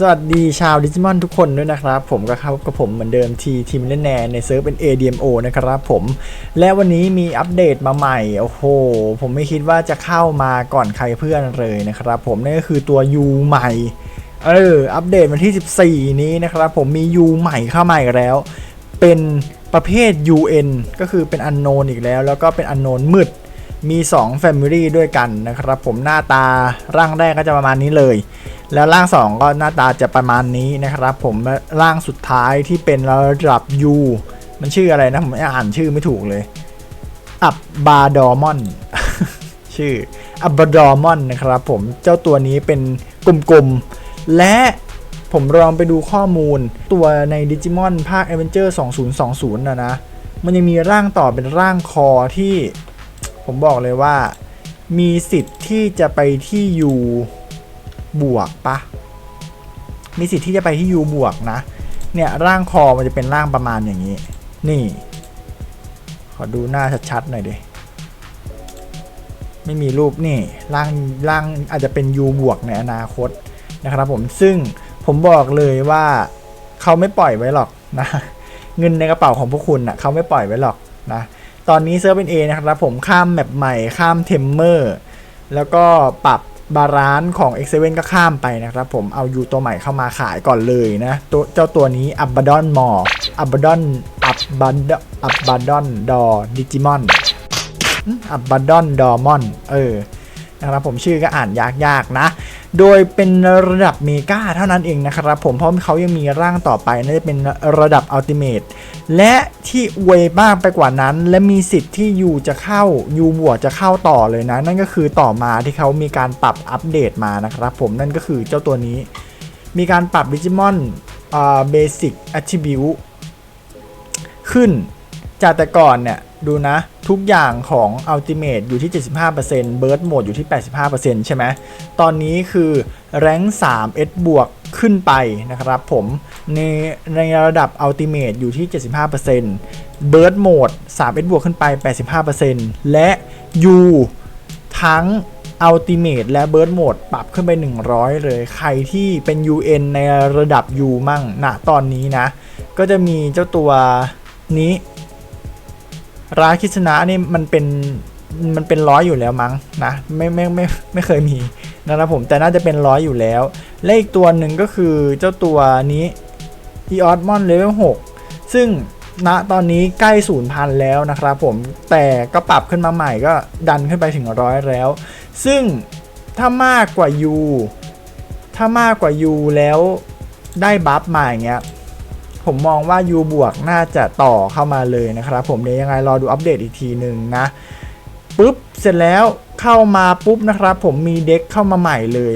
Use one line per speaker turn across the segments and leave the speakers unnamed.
สวัสดีชาวดิจิมอนทุกคนด้วยนะครับ ผมก็เข้ากับผมเหมือนเดิมทีทีมเล่นแนในเซิร์ฟเป็น ADMO นะครับผม และวันนี้มีอัปเดตมาใหม่ โอ้โห ผมไม่คิดว่าจะเข้ามาก่อนใครเพื่อนเลยนะครับผมนั่นก็คือตัว U ใหม่ เออ อัปเดตวันที่ 14 นี้นะครับผมมี U ใหม่เข้ามาอีกแล้ว เป็นประเภท UN ก็คือเป็นอันโนนอีกแล้ว แล้วก็เป็นอันโนนมืดมี2 Family ด้วยกันนะครับผมหน้าตาร่างแรกก็จะประมาณนี้เลย แล้วร่าง 2 ก็หน้าตาจะประมาณนี้นะครับ ผมร่างสุดท้ายที่เป็นระดับ U มันชื่ออะไรนะผมอ่านชื่อไม่ถูกเลย อับบาดอมอนชื่ออับบาดอมอนนะครับผมเจ้าตัวนี้เป็นกลมๆ และผมลองไปดูข้อมูลตัวในดิจิมอนภาค a v e n g e r 2020นะนะ มันยังมีร่างต่อเป็นร่างคอที่ผมบอกเลยว่า มีสิทธิ์ที่จะไปที่ U บวกปะมีสิทธิ์ที่จะไปที่ U บวกนะ เนี่ยร่างคอมันจะเป็นร่างประมาณอย่างนี้ นี่ ขอดูหน้าชัดๆหน่อยดิ ไม่มีรูปนี่ร่างร่างอาจจะเป็น U บวกในอนาคตนะครับผมซึ่งผมบอกเลยว่าเขาไม่ปล่อยไว้หรอกนะเงินในกระเป๋าของพวกคุณนะ่ะเขาไม่ปล่อยไว้หรอกนะตอนนี้เซิร์ฟเป็น A นะครับผมข้ามแมปใหม่ข้ามเทมเมอร์แล้วก็ปรับ บาลานซ์ของ X7 ก็ข้ามไปนะครับผมเอายูตัวใหม่เข้ามาขายก่อนเลยนะตัวเจ้าตัวนี้อับบดอนมออับบดอนอับบดอับบดอนดอดิจิมอนอับบดอนดอมอนเออนะครับผมชื่อก็อ่านยากๆนะ โดยเป็นระดับเมกาเท่านั้นเองนะครับผมเพราะเขายังมีร่างต่อไปน่าจะเป็นระดับอัลติเมทและที่อวยมากไปกว่านั้น และมีสิทธิ์ที่ยูจะเข้ายูบวกจะเข้าต่อเลยนะ นั่นก็คือต่อมาที่เขามีการปรับอัปเดตมานะครับผมนั่นก็คือเจ้าตัวนี้ มีการปรับดิจิมอนเบสิกแอทริบิวขึ้นจากแต่ก่อนเนี่ย ดูนะ ทุกอย่างของ Ultimate อยู่ที่ 75% Burst Mode อยู่ที่ 85%ใช่ไหมตอนนี้คือแรง3 S บวกขึ้นไปนะครับผม ในในระดับ Ultimate อยู่ที่ 75% Burst Mode 3 S บวกขึ้นไป 85%และ U ทั้ง Ultimate และ Burst Mode ปรับขึ้นไป 100 เลย ใครที่เป็น UN ในระดับ U มั่งณตอนนี้นะ ก็จะมีเจ้าตัวนี้ ร้านคิชนะนี่มันเป็นมันเป็นร้อยอยู่แล้วมั้งนะไม่ไม่ไม่ไม่เคยมีนะครับผมแต่น่าจะเป็นร้อยอยู่แล้ว และอีกตัวหนึ่งก็คือเจ้าตัวนี้ e o s m o n Level 6ซึ่งณตอนนี้ใกล้ศูนย์พันแล้วนะครับผมแต่ก็ปรับขึ้นมาใหม่ก็ดันขึ้นไปถึงร้อยแล้ว ซึ่งถ้ามากกว่า U ถ้ามากกว่า U แล้วได้บัฟมาอย่างเงี้ย ผมมองว่า U บวกน่าจะต่อเข้ามาเลยนะครับ ผมเดี๋ยวยังไงรอดูอัปเดตอีกทีหนึ่งนะปุ๊บเสร็จแล้วเข้ามาปุ๊บนะครับ ผมมีเด็กเข้ามาใหม่เลย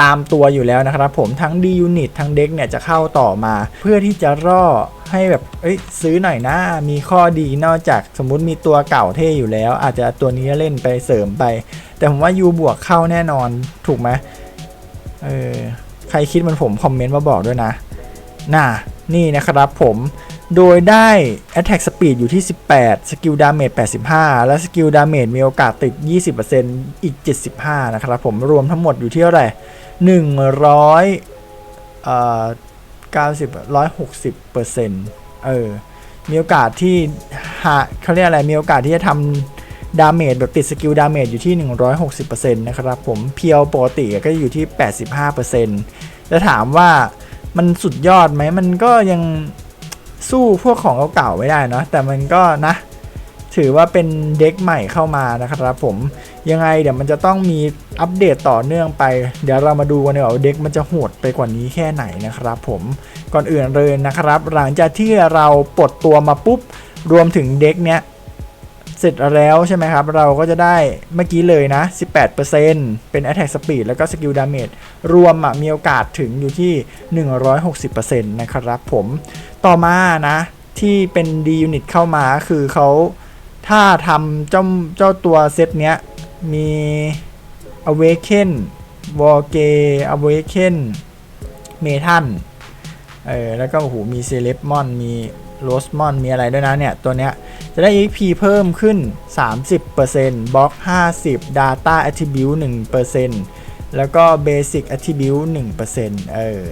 ตามตัวอยู่แล้วนะครับ ผมทั้ง D Unit ทั้งเด็กเนี่ยจะเข้าต่อมา เพื่อที่จะร่อให้แบบเอ้ยซื้อหน่อยนะ มีข้อดีนอกจากสมมุติมีตัวเก่าเท่อยู่แล้ว อาจจะตัวนี้เล่นไปเสริมไป แต่ผมว่า U บวกเข้าแน่นอนถูกไหมเออใครคิดเหมันผมคอมเมนต์มาบอกด้วยนะ น่ะนี่นะครับผมโดยได้ Attack Speed อยู่ที่ 18 Skill Damage 85 และ Skill Damage มีโอกาสติด 20%อีก 75 นะครับผมรวมทั้งหมดอยู่ที่เท่าไหร่100เอ่อ90 160เปอร์เซ็นต์เออมีโอกาสที่หาเขาเรียกอะไร มีโอกาสที่จะทำดาเมจแบบติดสกิลดาเมจอยู่ที่ 160%นะครับผมเพียวปกติก็อยู่ที่ 85%แล้วถามว่า มันสุดยอดไหมมันก็ยังสู้พวกของเก่าๆไม่ได้เนาะแต่มันก็นะ ถือว่าเป็นเด็กใหม่เข้ามานะครับผมยังไงเดี๋ยวมันจะต้องมีอัปเดตต่อเนื่องไป เดี๋ยวเรามาดูกันดีกว่าว่าเด็กมันจะโหดไปกว่านี้แค่ไหนนะครับผมก่อนอื่นเลยนะครับ หลังจากที่เราปลดตัวมาปุ๊บรวมถึงเด็กเนี้ย เสร็จแล้วใช่ไหมครับ เราก็จะได้เมื่อกี้เลยนะ 18%เป็น Attack Speed แล้วก็ Skill Damage รวมมีโอกาสถึงอยู่ที่ 160%นะครับผมต่อมานะ ที่เป็น D Unit เข้ามาคือเขาถ้าทำเจ้าเจ้าตัวเซตเนี้ย มี Awaken w a r g a Awaken m e t a n เออแล้วก็โอ้โหมีเซเลบมอนมี โรสมอนมีอะไรด้วยนะเนี่ย ตัวเนี้ยจะได้ EP เพิ่มขึ้น 30%บล็อก 50 Data Attribute 1%แแล้วก็ Basic Attribute 1%เออ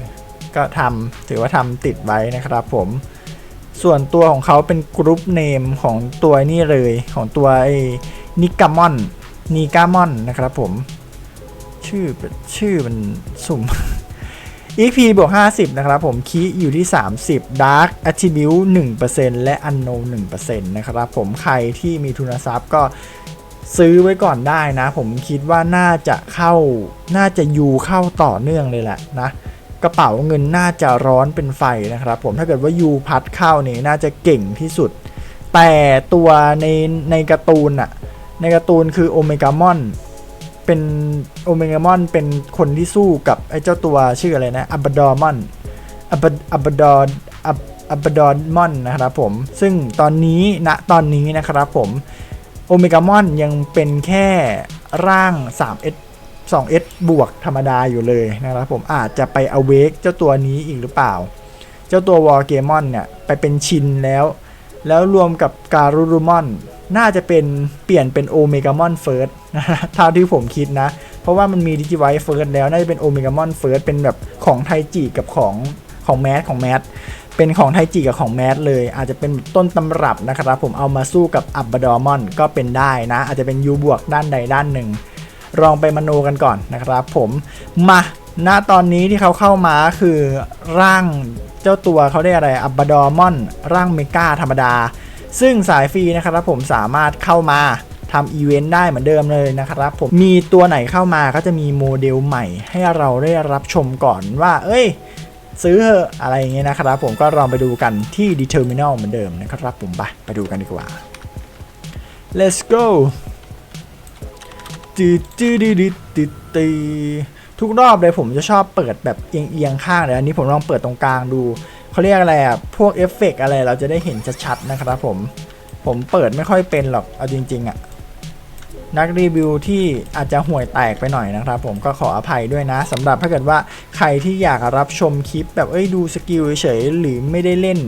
ก็ทำถือว่าทำติดไว้นะครับผม ส่วนตัวของเขาเป็นกรุ๊ปเนมของตัวนี่เลยของตัวไอ้นิกามอนนีกามอนนะครับผม ชื่อชื่อมันสุ่ม EP บวก 50 นะครับผมคีอยู่ที่ 30 Dark Attribute 1%และ Unknown 1%นะครับผมใครที่มีทุนทรัพย์ก็ซื้อไว้ก่อนได้นะ ผมคิดว่าน่าจะเข้าน่าจะยูเข้าต่อเนื่องเลยแหละนะ กระเป๋าเงินน่าจะร้อนเป็นไฟนะครับผมถ้าเกิดว่ายูพัดเข้านี่น่าจะเก่งที่สุด แต่ตัวในในการ์ตูนอะในการ์ตูนคือโอเมกามอน เป็นโอเมกามอนเป็นคนที่สู้กับไอ้เจ้าตัวชื่ออะไรนะอับบดอร์มอนอับอับบดอร์อับบดอร์มอนนะครับผม ซึ่งตอนนี้ณตอนนี้นะครับผมโอเมกามอนยังเป็นแค่ร่าง 3S 2S บวกธรรมดาอยู่เลยนะครับผมอาจจะไปอเวกเจ้าตัวนี้อีกหรือเปล่า เจ้าตัววอร์เกมอนเนี่ย ไปเป็นชินแล้ว แล้วรวมกับการูรุมอน น่าจะเป็นเปลี่ยนเป็นโอเมกามอนเฟิร์สนะเท่าที่ผมคิดนะ เพราะว่ามันมีดิจิไวเฟิร์สแล้ว น่าจะเป็นโอเมกามอนเฟิร์สเป็นแบบของไทจิกับของของแมสของแมสเป็นของไทจิกับของแมสเลย อาจจะเป็นต้นตำรับนะครับผมเอามาสู้กับอับบดอร์มอนก็เป็นได้นะ อาจจะเป็นยูบวกด้านใดด้านหนึ่งลองไปมโนกันก่อนนะครับผมมาณตอนนี้ที่เขาเข้ามาคือร่างเจ้าตัวเขาได้อะไรอับบดอร์มอน ร่างเมกาธรรมดา ซึ่งสายฟรีนะครับผมสามารถเข้ามาทำอีเวนต์ได้เหมือนเดิมเลยนะครับผมมีตัวไหนเข้ามาก็จะมีโมเดลใหม่ ให้เราได้รับชมก่อนว่า เอ้ย ซื้อเอะอะไรอย่างเงี้ยนะครับผมก็ลองไปดูกันที่ Determinal เหมือนเดิมนะครับผมไปไปดูกันดีกว่า let's go ตืดตืดตืดตืดตืดทุกรอบเลยผมจะชอบเปิดแบบเอียงเอียงๆข้างเลยอันนี้ผมลองเปิดตรงกลางดู เขาเรียกอะไรอะพวกเอฟเฟกต์อะไรเราจะได้เห็นชัดๆนะครับผม ผมเปิดไม่ค่อยเป็นหรอก เอาจริง ๆอะนักรีวิวที่อาจจะห่วยแตกไปหน่อยนะครับ ผมก็ขออภัยด้วยนะสำหรับถ้าเกิดว่าใครที่อยากรับชมคลิปแบบเอ้ยดูสกิลเฉยๆหรือไม่ได้เล่น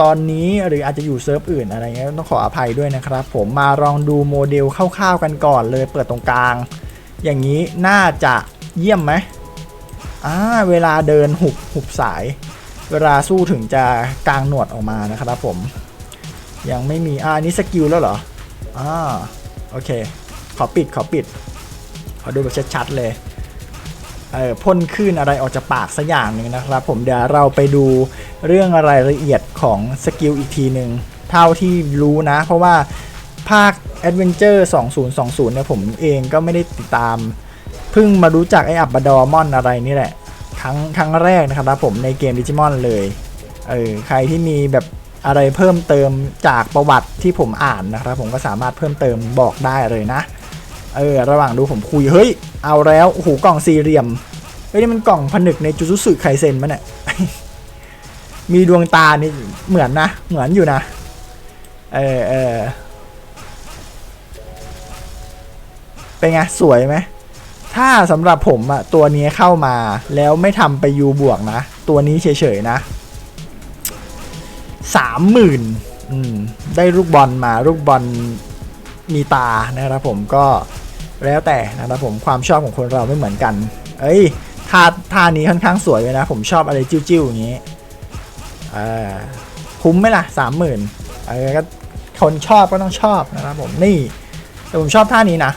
ตอนนี้หรืออาจจะอยู่เซิร์ฟอื่นอะไรเงี้ยต้องขออภัยด้วยนะครับ ผมมาลองดูโมเดลคร่าวๆกันก่อนเลยเปิดตรงกลาง อย่างนี้น่าจะเยี่ยมไหมอ่าเวลาเดินหุบหุบสาย เวลาสู้ถึงจะกลางหนวดออกมานะครับผม ยังไม่มีอ่านนี้สกิลแล้วเหรออ่าโอเค ขอปิดขอปิด ขอดูแบบชัดๆเลยเออพ่นคลื่นอะไรออกจากปากสักอย่างหนึ่งนะครับ ผมเดี๋ยวเราไปดูเรื่องรายละเอียดของสกิลอีกทีหนึ่งเท่าที่รู้นะ เพราะว่าภาค Adventure 2020 เนี่ยผมเองก็ไม่ได้ติดตาม เพิ่งมารู้จักไอ้อับบดอร์มอนอะไรนี่แหละ ครั้งครั้งแรกนะครับผมในเกมดิจิมอนเลยเออใครที่มีแบบอะไรเพิ่มเติมจากประวัติที่ผมอ่านนะครับ ผมก็สามารถเพิ่มเติมบอกได้เลยนะเออระหว่างดูผมคุยเฮ้ยเอาแล้วโอ้โหกล่องสี่เหลี่ยมเฮ้ยนี่มันกล่องผนึกในจูซุสึไคเซนมั้เนี่ยมีดวงตานี่เหมือนนะ เหมือนอยู่นะเออเออเป็นไงสวยไหม ถ้าสำหรับผมอะตัวนี้เข้ามาแล้วไม่ทำไปยูบวกนะ ตัวนี้เฉยๆนะสามหมื่นได้ลูกบอลมาลูกบอลมีตานะครับผมก็แล้วแต่นะครับผมความชอบของคนเราไม่เหมือนกัน เอ้ยท่าท่านี้ค่อนข้างสวยเลยนะ ผมชอบอะไรจิ้วๆอย่างนี้คุ้มไหมล่ะสามหมื่นก็คนชอบก็ต้องชอบนะครับผมนี่แต่ผมชอบท่านี้นะ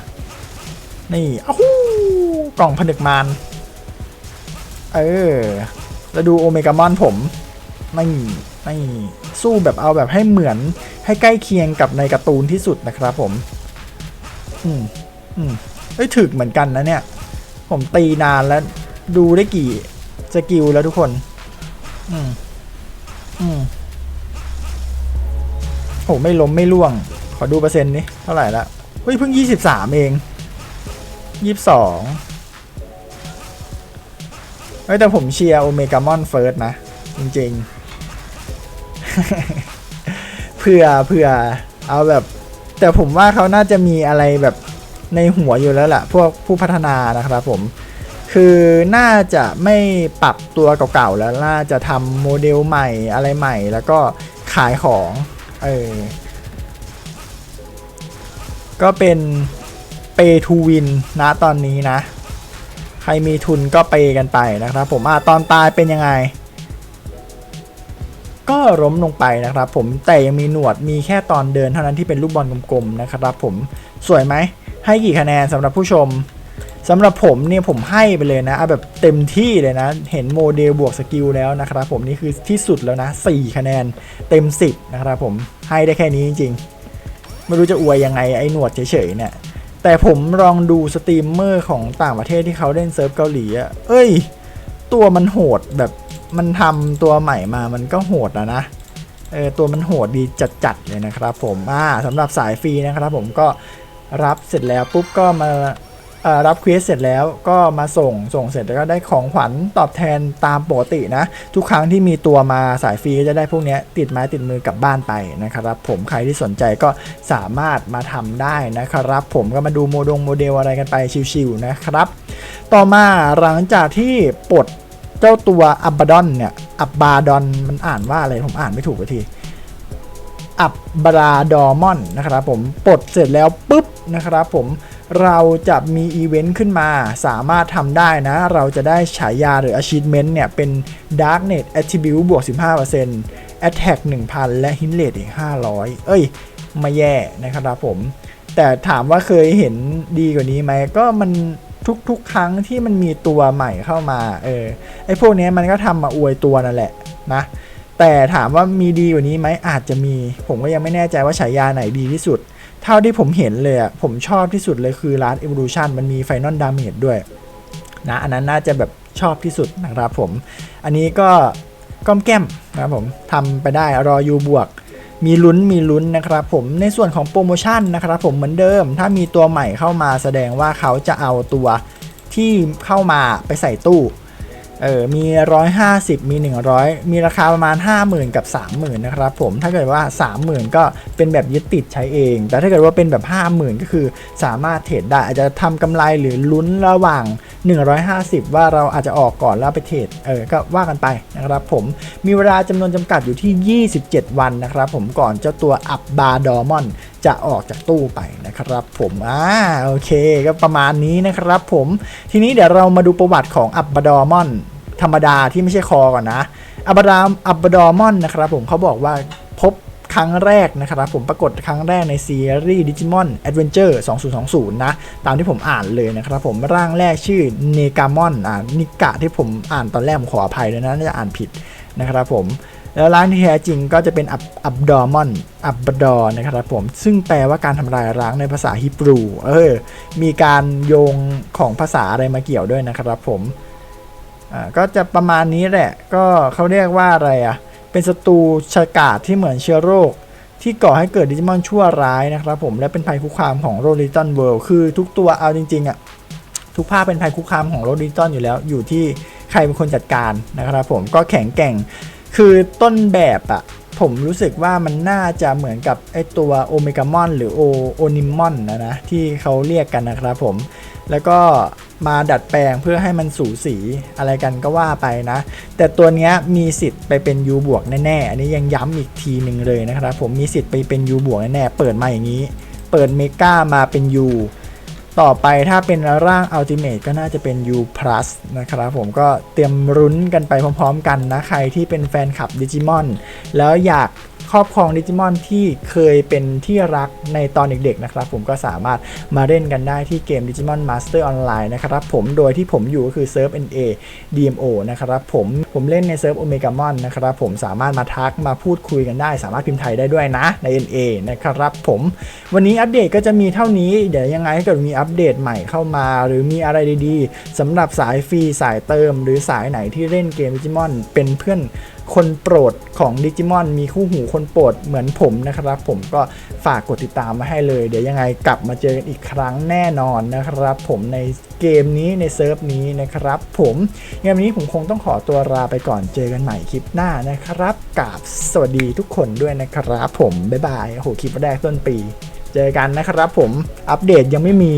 นี่อ้าหู กล่องผนึกมานเออ แล้วดูโอเมกามอนผมไม่ไม่สู้แบบเอาแบบให้เหมือนให้ใกล้เคียงกับในการ์ตูนที่สุดนะครับผม อืมอืมเอ้ยถึกเหมือนกันนะเนี่ย ผมตีนานแล้ว ดูได้กี่สกิลแล้วทุกคน อืมอืมโหไม่ล้มไม่ล่วง ขอดูเปอร์เซ็นต์นี่เท่าไหร่ละเฮ้ยเพิ่งยี่สิบสามเองยี่สิบสอง ฮ้ยแต่ผมเชียร์โอเมกามอนเฟิร์สนะ จริงๆ เพื่อเพื่อเอาแบบ แต่ผมว่าเขาน่าจะมีอะไรแบบในหัวอยู่แล้วแหละพวกผู้พัฒนานะครับผม คือน่าจะไม่ปรับตัวเก่าๆแล้วน่าจะทำโมเดลใหม่อะไรใหม่ แล้วก็ขายของ เออ ก็เป็น Pay to Win นะตอนนี้นะ ใครมีทุนก็ไปกันไปนะครับ ผมอะตอนตายเป็นยังไง ก็ล้มลงไปนะครับ ผมแต่ยังมีหนวดมีแค่ตอนเดินเท่านั้นที่เป็นลูกบอลกลมๆนะครับ ผมสวยไหมให้กี่คะแนนสำหรับผู้ชมสำหรับผมเนี่ยผมให้ไปเลยนะเอาแบบเต็มที่เลยนะ เห็นโมเดลบวกสกิลแล้วนะครับผมนี่คือที่สุดแล้วนะ 4 คะแนนเต็ม 10 นะครับผมให้ได้แค่นี้จริง ๆ ไม่รู้จะอวยยังไงไอ้หนวดเฉยๆเนี่ย แต่ผมลองดูสตรีมเมอร์ของต่างประเทศที่เขาเล่นเซิร์ฟเกาหลีอะเอ้ย ตัวมันโหดแบบมันทำตัวใหม่มามันก็โหดอะนะเออตัวมันโหดดีจัดๆเลยนะครับผมอ่าสำหรับสายฟรีนะครับผมก็รับเสร็จแล้วปุ๊บก็มา รับเควสเสร็จแล้วก็มาส่งส่งเสร็จแล้วก็ได้ของขวัญตอบแทนตามปกตินะ ทุกครั้งที่มีตัวมาสายฟรีก็จะได้พวกนี้ติดไม้ติดมือกลับบ้านไปนะครับ ผมใครที่สนใจก็สามารถมาทำได้นะครับ ผมก็มาดูโมดงโมเดลอะไรกันไปชิวๆนะครับ ต่อมาหลังจากที่ปลดเจ้าตัวอับบาดอนเนี่ยอับบาดอนมันอ่านว่าอะไรผมอ่านไม่ถูกไปทีอับบราดอมอนนะครับผมปลดเสร็จแล้วปุ๊บนะครับผม เราจะมีอีเวนต์ขึ้นมา สามารถทำได้นะ เราจะได้ฉายาหรือ achievement เนี่ย เป็น Darknet Attribute บวก 15% Attack 1000 และ Hit Rate อีก 500 เอ้ย ไม่แย่นะครับผม แต่ถามว่าเคยเห็นดีกว่านี้ไหม ก็มันทุกๆ ครั้งที่มันมีตัวใหม่เข้ามา เออ ไอพวกนี้มันก็ทำมาอวยตัวนั่นแหละนะแต่ถามว่ามีดีกว่านี้ไหมอาจจะมี ผมก็ยังไม่แน่ใจว่าฉายาไหนดีที่สุด เท่าที่ผมเห็นเลยอะผมชอบที่สุดเลยคือ Last Evolution มันมี Final Damage ด้วยนะอันนั้นน่าจะแบบชอบที่สุดนะครับผม อันนี้ก็ก้อมแก้มนะครับผมทำไปได้รอยูบวก มีลุ้นมีลุ้นนะครับผมในส่วนของโปรโมชั่นนะครับผมเหมือนเดิม ถ้ามีตัวใหม่เข้ามาแสดงว่าเขาจะเอาตัวที่เข้ามาไปใส่ตู้ เออมี 150 มี 100 มีราคาประมาณ 50,000 กับ 30,000 นะครับผมถ้าเกิดว่า 30,000 ก็เป็นแบบยึดติดใช้เอง แต่ถ้าเกิดว่าเป็นแบบ 50,000 ก็คือสามารถเทรดได้อาจจะทำกำไรหรือลุ้นระหว่าง 150 ว่าเราอาจจะออกก่อนแล้วไปเทรดเออก็ว่ากันไปนะครับผมมีเวลาจำนวนจำกัดอยู่ที่ 27 วันนะครับผมก่อนเจ้าตัวอับบาดอมอนจะออกจากตู้ไปนะครับผมอ่าโอเคก็ประมาณนี้นะครับผมทีนี้เดี๋ยวเรามาดูประวัติของอับบาดอมอน ธรรมดาที่ไม่ใช่คอก่อนนะอับดามอับดอมอนนะครับผมเขาบอกว่าพบครั้งแรกนะครับผมปรากฏครั้งแรกในซีรีส์ดิจิมอนแอดเวนเจอร์2020 นะ ตามที่ผมอ่านเลยนะครับผมร่างแรกชื่อเนกามอนอ่านิกะที่ผมอ่านตอนแรกผมขออภัยเลยนะน่าจะอ่านผิดนะครับผมแล้วร้านที่แท้จริงก็จะเป็นอับอับดอมอนอับบดอนะครับผม ซึ่งแปลว่าการทำลายร้างในภาษาฮิบรู เออ มีการโยงของภาษาอะไรมาเกี่ยวด้วยนะครับผม อ่าก็จะประมาณนี้แหละ ก็เขาเรียกว่าอะไรอะ เป็นศัตรูฉกาจที่เหมือนเชื้อโรค ที่ก่อให้เกิดดิจิมอนชั่วร้ายนะครับผมและเป็นภัยคุกคามของโรลิตันเวิลด์คือทุกตัวเอาจริงๆอะทุกภาคเป็นภัยคุกคามของโรลิตันอยู่แล้ว อยู่ที่ใครเป็นคนจัดการนะครับผมก็แข็งแกร่ง คือต้นแบบอะผมรู้สึกว่ามันน่าจะเหมือนกับไอตัวโอเมกามอนหรือโอโอนิมอนนะนะที่เขาเรียกกันนะครับผม แล้วก็ มาดัดแปลงเพื่อให้มันสูสีอะไรกันก็ว่าไปนะ แต่ตัวนี้มีสิทธิ์ไปเป็น U บวกแน่ๆ อันนี้ยังย้ำอีกทีหนึ่งเลยนะครับผมมีสิทธิ์ไปเป็น U บวกแน่ๆ เปิดมาอย่างนี้ เปิดเมกามาเป็น U ต่อไปถ้าเป็นร่าง Ultimate ก็น่าจะเป็น U Plus นะครับผมก็เตรียมรุ้นกันไปพร้อมๆกันนะ ใครที่เป็นแฟนคลับดิจิมอนแล้วอยาก ครอบครองดิจิมอนที่เคยเป็นที่รักในตอนเด็กๆนะครับผมก็สามารถมาเล่นกันได้ที่เกม Digimon Master Online นะครับผมโดยที่ผมอยู่ก็คือเซิร์ฟ NA DMO นะครับผมผมเล่นในเซิร์ฟ Omegamon นะครับผมสามารถมาทักมาพูดคุยกันได้ สามารถพิมพ์ไทยได้ด้วยนะใน NA นะครับผมวันนี้อัปเดตก็จะมีเท่านี้เดี๋ยวยังไงถ้าเกิดมีอัปเดตใหม่เข้ามา หรือมีอะไรดีๆสำหรับสายฟรีสายเติม หรือสายไหนที่เล่นเกม Digimon เป็นเพื่อน คนโปรดของดิจิมอนมีคู่หูคนโปรดเหมือนผมนะครับ ผมก็ฝากกดติดตามมาให้เลย เดี๋ยวยังไงกลับมาเจอกันอีกครั้งแน่นอนนะครับ ผมในเกมนี้ในเซิร์ฟนี้นะครับ ผมงานวันนี้ผมคงต้องขอตัวลาไปก่อนเจอกันใหม่คลิปหน้านะครับกับสวัสดีทุกคนด้วยนะครับ ผมบ๊ายบายโอ้โหคลิปแรกต้นปี เจอกันนะครับ ผมอัปเดตยังไม่มี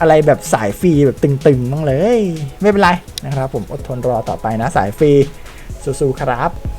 อะไรแบบสายฟรีแบบตึงๆบ้างเลย ไม่เป็นไรนะครับ ผมอดทนรอต่อไปนะสายฟรี สู้ๆครับ